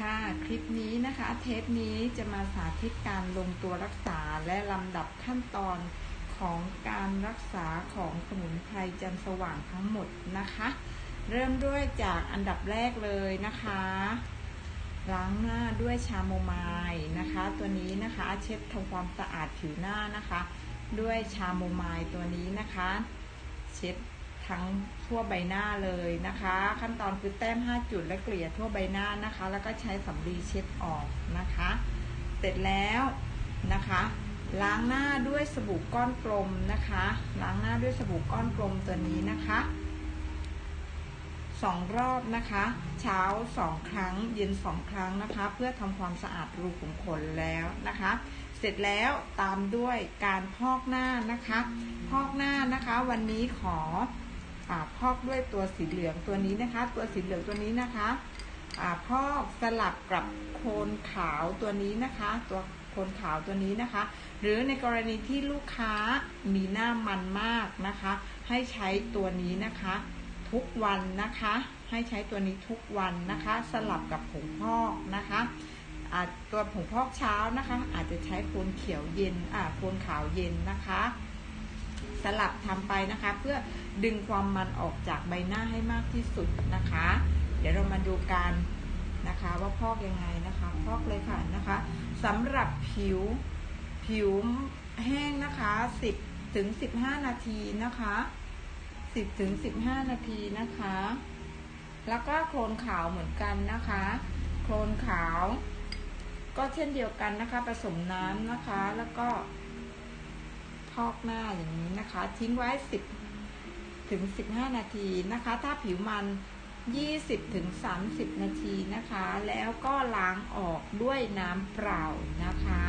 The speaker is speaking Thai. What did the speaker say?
ค่ะคลิปนี้นะคะเทปนี้จะมาสาธิตการลงตัวรักษาและลำดับขั้นตอนของการรักษาของสมุนไพรจันสว่างทั้งหมดนะคะ เริ่มด้วยจากอันดับแรกเลยนะคะ ล้างหน้าด้วยชาโมไมล์นะคะ ตัวนี้นะคะเช็ดทำความสะอาดผิวหน้านะคะ ด้วยชาโมไมล์ตัวนี้นะคะ เช็ด ทั้งทั่วใบหน้าเลยนะคะ ขั้นตอนคือแต้ม 5 จุดและเกลี่ยทั่วใบหน้านะคะ แล้วก็ใช้สำลีเช็ดออกนะคะ เสร็จแล้วนะคะ ล้างหน้าด้วยสบู่ก้อนกลมนะคะ ล้างหน้าด้วยสบู่ก้อนกลมตัวนี้นะคะสองรอบนะคะ เช้าสองครั้งเย็นสองครั้งนะคะ เพื่อทำความสะอาดรูขุมขนแล้วนะคะ เสร็จแล้วตามด้วยการพอกหน้านะคะ พอกหน้านะคะ วันนี้ขอ พอกด้วยตัวสีเหลืองตัวนี้นะคะ ตัวสีเหลืองตัวนี้นะคะพอกสลับกับโคนขาวตัวนี้นะคะ ตัวโคนขาวตัวนี้นะคะ หรือในกรณีที่ลูกค้ามีหน้ามันมากนะคะ ให้ใช้ตัวนี้นะคะ ทุกวันนะคะ ให้ใช้ตัวนี้ทุกวันนะคะ สลับกับผงพอกนะคะตัวผงพอกเช้านะคะ อาจจะใช้โคนเขียวเย็นอ่าโคนขาวเย็นนะคะ สลับทำไปนะคะ เพื่อดึงความมันออกจากใบหน้าให้มากที่สุดนะคะ เดี๋ยวเรามาดูกันนะคะว่าพอกยังไงนะคะพอกเลยค่ะนะคะสำหรับผิวผิวแห้งนะคะ 10ถึง15 นาทีนะคะ 10ถึง15 นาทีนะคะ แล้วก็โคลนขาวเหมือนกันนะคะ โคลนขาว ก็เช่นเดียวกันนะคะผสมน้ำนะคะแล้วก็ พอกหน้าอย่างนี้นะคะ ทิ้งไว้ 10 ถึง 15 นาทีนะคะ ถ้าผิวมัน 20 ถึง 30 นาทีนะคะ แล้วก็ล้างออกด้วยน้ำเปล่านะคะ